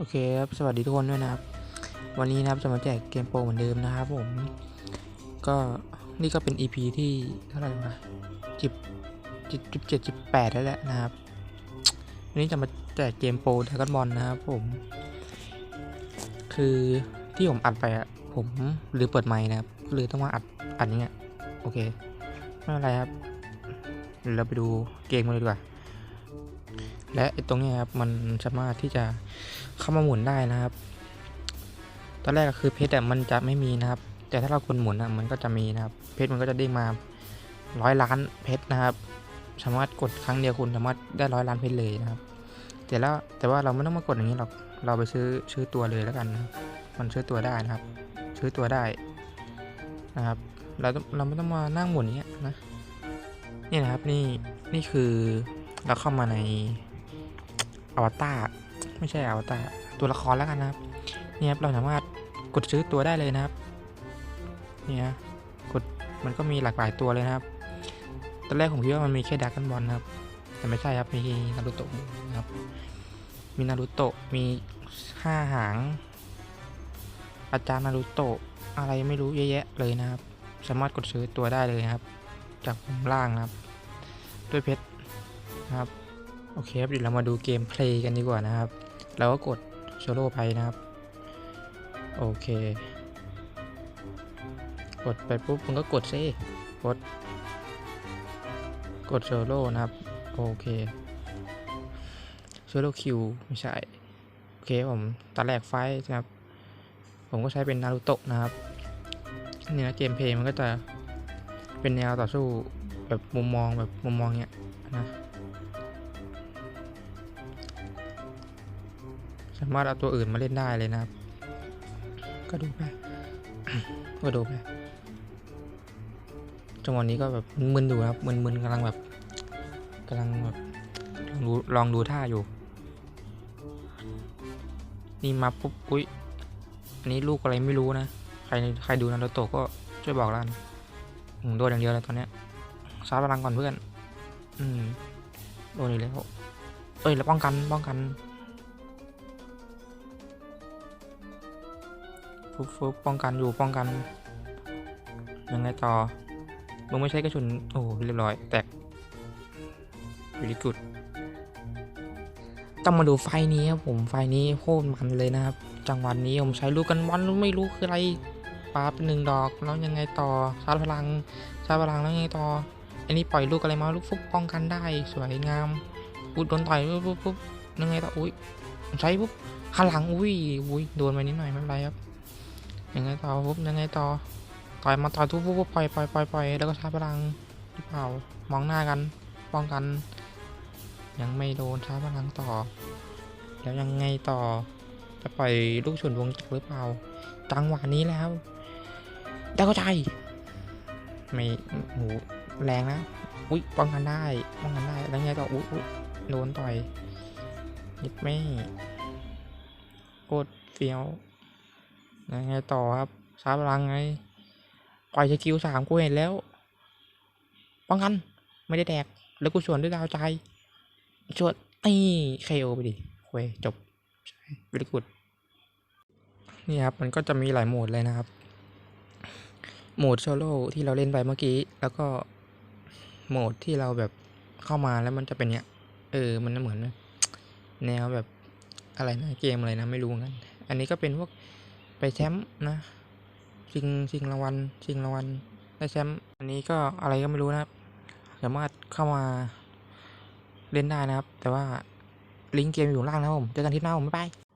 โอเคครับสวัสดีทุกคนด้วยนะครับ วันนี้นะครับจะมาแจกเกมโปรเหมือนเดิมนะครับผม ก็นี่ก็เป็น EP ที่เท่าไหร่วะจิบจิบจิบเจ็ดจิบแปดแล้วแหละนะครับ วันนี้จะมาแจกเกมโปรดากอนบอลนะครับผม คือที่ผมอัดไปอะผมหรือเปิดไมค์นะครับก็เลยต้องมาอัดอัดอย่างเงี้ยโอเคไม่เป็นไรครับเราไปดูเกมกันเลยดีกว่าและไอ้ตรงนี้ครับมันสามารถที่จะ เข้ามาหมุนได้นะครับ ตอนแรกก็คือเพชรมันจะไม่มีนะครับ แต่ถ้าเรากดหมุนอะมันก็จะมีนะครับ เพชรมันก็จะเด้งมาร้อยล้านเพชรนะครับ สามารถกดครั้งเดียวคุณสามารถได้ร้อยล้านเพชรเลยนะครับ แต่แล้วแต่ว่าเราไม่ต้องมากดอย่างนี้หรอก เราไปซื้อซื้อตัวเลยแล้วกันนะมันซื้อตัวได้นะครับ ซื้อตัวได้นะครับ เราเราไม่ต้องมานั่งหมุนอย่างเงี้ยนะ นี่นะครับนี่นี่คือเราเข้ามาในอวตาร ไม่ใช่อวตารตัวละครแล้วกันนะครับเนี่ยครับเราสามารถกดซื้อตัวได้เลยนะครับเนี่ยกดมันก็มีหลากหลายตัวเลยนะครับตอนแรกผมคิดว่ามันมีแค่ดักกันบอลนะครับ แต่ไม่ใช่ครับ มีนารูโตะนะครับ มีนารูโตะ มีห้าหาง อาจารย์นารูโตะ อะไรไม่รู้เยอะแยะเลยนะครับ สามารถกดซื้อตัวได้เลยนะครับ จากมุมล่างนะครับ ด้วยเพชรนะครับ โอเคครับเดี๋ยวเรามาดูเกมเพลย์กันดีกว่านะครับ เราก็กดโซโล่ไปนะครับ โอเค กดไปปุ๊บมันก็กดซิกด กดโซโล่นะครับ โอเคโซโล่คิวไม่ใช่ โอเคผมตอนแรกไฟนะครับ ผมก็ใช้เป็นนารูโตะนะครับเนี่ยนะเกมเพลย์มันก็จะเป็นแนวต่อสู้แบบมุมมองแบบมุมมองเนี้ยนะ สามารถเอาตัวอื่นมาเล่นได้เลยนะครับ ก็ดูไปก็ดูไปจังหวะนี้ก็แบบมึนๆอยู่ครับมึนๆกำลังแบบกำลังแบบลองดูลองดูท่าอยู่ นี่มาปุ๊บอุ้ยอันนี้ลูกอะไรไม่รู้นะ ใครใครดูนารูโตะก็ช่วยบอกแล้วกันผมโดนอย่างเดียวเลยตอนเนี้ยซาร์พลังก่อนเพื่อน อืมโดนอีกแล้ว เอ้ยแล้วป้องกันป้องกัน ฟุบฟุบป้องกันอยู่ป้องกัน ยังไงต่อมึงไม่ใช่กระสุน โอ้โหเรียบร้อย แตกวิลิกุดต้องมาดูไฟนี้ครับผมไฟนี้โคตรมันเลยนะครับ จังหวะนี้ผมใช้ลูกกันบอลไม่รู้คืออะไรปาเป็นหนึ่งดอกแล้วยังไงต่อชาร์จพลังชาร์จพลังแล้วยังไงต่อ อันนี้ปล่อยลูกอะไรมาลูกฟุบป้องกันได้สวยงามอุ้ยโดนต่อยปุ๊บปุ๊บปุ๊บยังไงต่ออุ้ยใช้ปุ๊บข้างหลังอุ้ยอุ้ยโดนไปนิดหน่อยไม่เป็นไรครับ ยังไงต่อปุ๊บยังไงต่อต่อยมาต่อยทุบปุ๊บปล่อยปล่อยปล่อยปล่อยแล้วก็ชาร์จพลังหรือเปล่ามองหน้ากันป้องกัน ยังไม่โดนชาร์จพลังต่อ แล้วยังไงต่อจะปล่อยลูกฉุนวงจักรหรือเปล่าจังหวะนี้แล้วได้เข้าใจไม่โหแรงนะอุ้ยป้องกันได้ป้องกันได้แล้วไงต่ออุ้ยโดนต่อยยิดไม่โคตรเฟี้ยว ยังไงต่อครับชาร์จพลังไงปล่อยสกิลสามกูเห็นแล้วป้องกันไม่ได้แดก แล้วกูสวนด้วยดาวใจสวนนี่เคโอไปดิเว้ยจบใช่วิลกุดนี่ครับ มันก็จะมีหลายโหมดเลยนะครับ โหมดโซโล่ที่เราเล่นไปเมื่อกี้ แล้วก็โหมดที่เราแบบเข้ามาแล้วมันจะเป็นเนี้ย เออ มันเหมือน แนวแบบอะไรนะ เกมอะไรนะ ไม่รู้เหมือนกันอันนี้ก็เป็นพวก ไปแชมป์นะชิงชิงรางวัลชิงรางวัลได้แชมป์อันนี้ก็อะไรก็ไม่รู้นะครับสามารถเข้ามาเล่นได้นะครับ แต่ว่าลิงก์เกมอยู่ข้างล่างนะครับผมเจอกันที่หน้าผมบ๊ายบาย